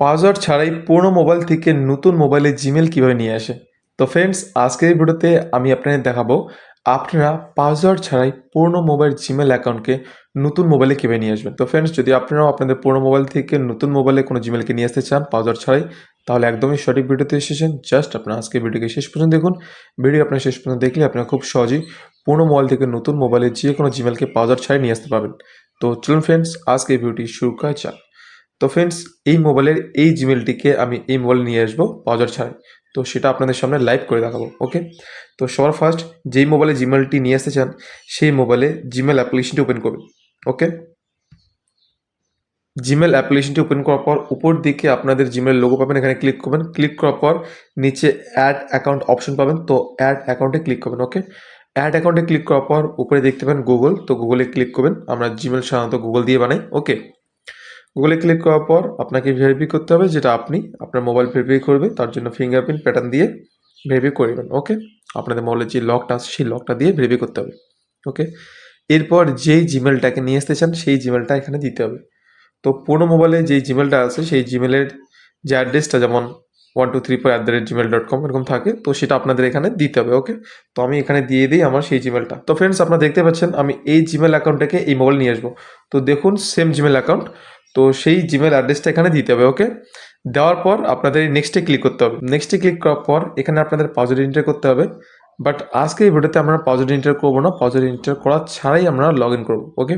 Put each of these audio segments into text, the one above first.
Password ছাড়াই পুরনো mobile থেকে নতুন মোবাইলে জিমেল কীভাবে নিয়ে আসে? তো ফ্রেন্ডস আজকের ভিডিওতে আমি আপনাদের দেখাবো, আপনারা পাসওয়ার্ড ছাড়াই পুরনো মোবাইল জিমেল অ্যাকাউন্টকে নতুন মোবাইলে কীভাবে নিয়ে আসবেন? তো ফ্রেন্ডস যদি আপনারাও আপনাদের পুরনো মোবাইল থেকে নতুন মোবাইলে কোনো জিমেলকে নিয়ে আসতে চান পাসওয়ার্ড ছাড়াই, তাহলে একদমই সঠিক ভিডিওতে এসেছেন। জাস্ট আপনারা আজকে ভিডিওকে শেষ পর্যন্ত দেখুন। ভিডিও আপনার শেষ পর্যন্ত দেখলে আপনারা খুব সহজেই পুরনো মোবাইল থেকে নতুন মোবাইলে যে কোনো জিমেলকে পাসওয়ার্ড ছাড়াই নিয়ে আসতে পারবেন। তো চলুন ফ্রেন্ডস আজকে ভিডিওটি শুরু করা যাক। তো ফ্রেন্ডস এই মোবাইলের এই জিমেলটিকে আমি এই মোবাইল নিয়ে আসব পাউজার ছাড়াই। তো সেটা আপনাদের সামনে লাইভ করে দেখাবো ওকে তো সবার ফার্স্ট যেই মোবাইলে জিমেলটি নিয়ে আসতে চান, সেই মোবাইলে জিমেল অ্যাপ্লিকেশনটি ওপেন করবেন ওকে জিমেল অ্যাপ্লিকেশনটি ওপেন করার পর, উপর দিকে আপনাদের জিমেল লোগো পাবেন, এখানে ক্লিক করবেন। ক্লিক করার পর, নিচে অ্যাড অ্যাকাউন্ট অপশন পাবেন, তো অ্যাড অ্যাকাউন্টে ক্লিক করবেন ওকে অ্যাড অ্যাকাউন্টে ক্লিক করার পর, উপরে দেখতে পাবেন গুগল তো গুগলে ক্লিক করবেন। আমরা জিমেল সাধারণত গুগল দিয়ে বানাই ওকে গুগলে ক্লিক করার পর আপনাকে ভেরিফাই করতে হবে যেটা আপনি আপনার মোবাইল ভেরিফাই করবে, তার জন্য ফিঙ্গারপ্রিন্ট প্যাটার্ন দিয়ে ভেরিফাই করবেন ওকে আপনাদের মোবাইলের যে লকটা আছে, সেই লকটা দিয়ে ভেরিফাই করতে হবে ওকে এরপর যেই জিমেলটাকে নিয়ে আসতে চান, সেই জিমেলটা এখানে দিতে হবে। তো পুরো মোবাইলে যেই জিমেলটা আছে, সেই জিমেলের যে অ্যাড্রেসটা যেমন one two three four at the rate Gmail dot com এরকম থাকে, তো সেটা আপনাদের এখানে দিতে হবে ওকে তো আমি এখানে দিয়ে দিই আমার সেই জিমেলটা তো ফ্রেন্ডস আপনারা দেখতে পাচ্ছেন, আমি এই জিমেল অ্যাকাউন্টটাকে এই মোবাইল নিয়ে আসব। তো দেখুন সেম জিমেল অ্যাকাউন্ট তো সেই জিমেল অ্যাড্রেসটা এখানে দিতে হবে ওকে দেওয়ার পর আপনাদের নেক্সটে ক্লিক করতে হবে। নেক্সটে ক্লিক করার পর এখানে আপনাদের পাসওয়ার্ড এন্টার করতে হবে। বাট আজকে এই ভিডিওতে আমরা পাসওয়ার্ড এন্টার করব না পাসওয়ার্ড এন্টার করা ছাড়াই আমরা লগ ইন করব ওকে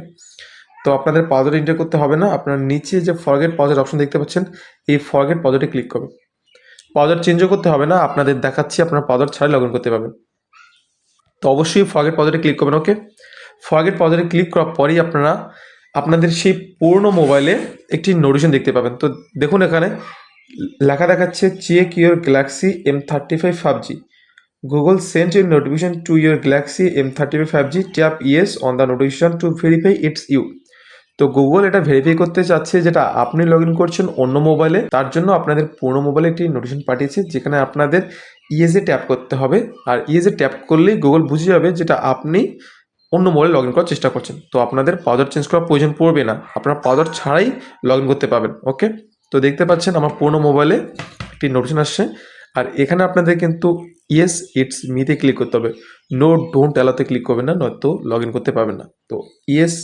তো আপনাদের পাসওয়ার্ড এন্টার করতে হবে না, আপনার নিচে যে ফরগেট পাসওয়ার্ড অপশন দেখতে পাচ্ছেন, এই ফরগেট পাসওয়ার্ডে ক্লিক করবেন পাসওয়ার্ড চেঞ্জও করতে হবে না, আপনাদের দেখাচ্ছি আপনার পাসওয়ার্ড ছাড়াই লগ ইন করতে পারবেন। তো অবশ্যই ফরগেট পাসওয়ার্ডে ক্লিক করবেন ওকে ফরগেট পাসওয়ার্ডে ক্লিক করার পরেই আপনারা আপনাদের সেই পুরনো মোবাইলে একটি নোটিশন দেখতে পাবেন। তো দেখুন এখানে, লেখা দেখাচ্ছে check your Galaxy M thirty five five G Google send your notification to your Galaxy M thirty five five G tap yes on the notification to verify it's you তো গুগল এটা ভেরিফাই করতে চাচ্ছে যেটা আপনি log in করছেন অন্য মোবাইলে, তার জন্য আপনাদের পুরনো মোবাইলে একটি নোটিফিকেশন পাঠিয়েছে, যেখানে আপনাদের ইএসএ ট্যাপ করতে হবে। আর ইএসএ ট্যাপ করলেই গুগল বুঝে যাবে যেটা আপনি অন্য মোবাইলে লগ ইন করার চেষ্টা করছেন। তো আপনাদের পাসওয়ার্ড চেঞ্জ করার প্রয়োজন পড়বে না। আপনার পাসওয়ার্ড ছাড়াই লগ ইন করতে পারবেন ওকে তো দেখতে পাচ্ছেন আমার পুরনো মোবাইলে একটি নোটিফিকেশন আসছে। আর এখানে আপনাদের কিন্তু ইয়েস ইটস মিতে ক্লিক করতে হবে। নো ডোন্ট অ্যালাতে ক্লিক করবেন না, নয়তো লগ ইন করতে পারবেন না। তো ইয়েস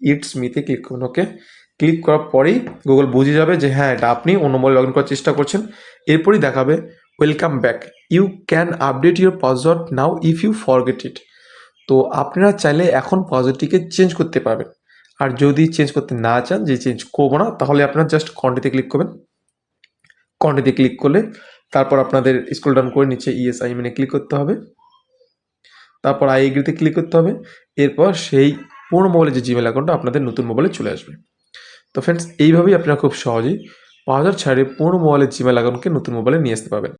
ইটস মিতে ক্লিক করুন ওকে ক্লিক করার পরেই গুগল বুঝে যাবে যে হ্যাঁ এটা আপনি অন্য মোবাইল লগ ইন করার চেষ্টা করছেন। এরপরই দেখাবে welcome back you can update your password now if you forget it তো আপনারা চাইলে এখন পাসওয়ার্ডটিকে চেঞ্জ করতে পারবেন। আর যদি চেঞ্জ করতে না চান, যে চেঞ্জ করব না, তাহলে আপনারা জাস্ট কন্টিতে ক্লিক করবেন। কন্টিতে ক্লিক করলে তারপর আপনাদের স্ক্রল ডাউন করে নিচে ইএস আই মেনে ক্লিক করতে হবে। তারপর আই এগ্রিতে ক্লিক করতে হবে। এরপর সেই পুরনো মোবাইলে যে জিমেল অ্যাকাউন্টটা আপনাদের নতুন মোবাইলে চলে আসবে। তো ফ্রেন্ডস এইভাবেই আপনারা খুব সহজেই পাঁচ হাজার ছাড়ে পুরনো মোবাইলের জিমেল অ্যাকাউন্টকে নতুন মোবাইলে নিয়ে আসতে পারবেন।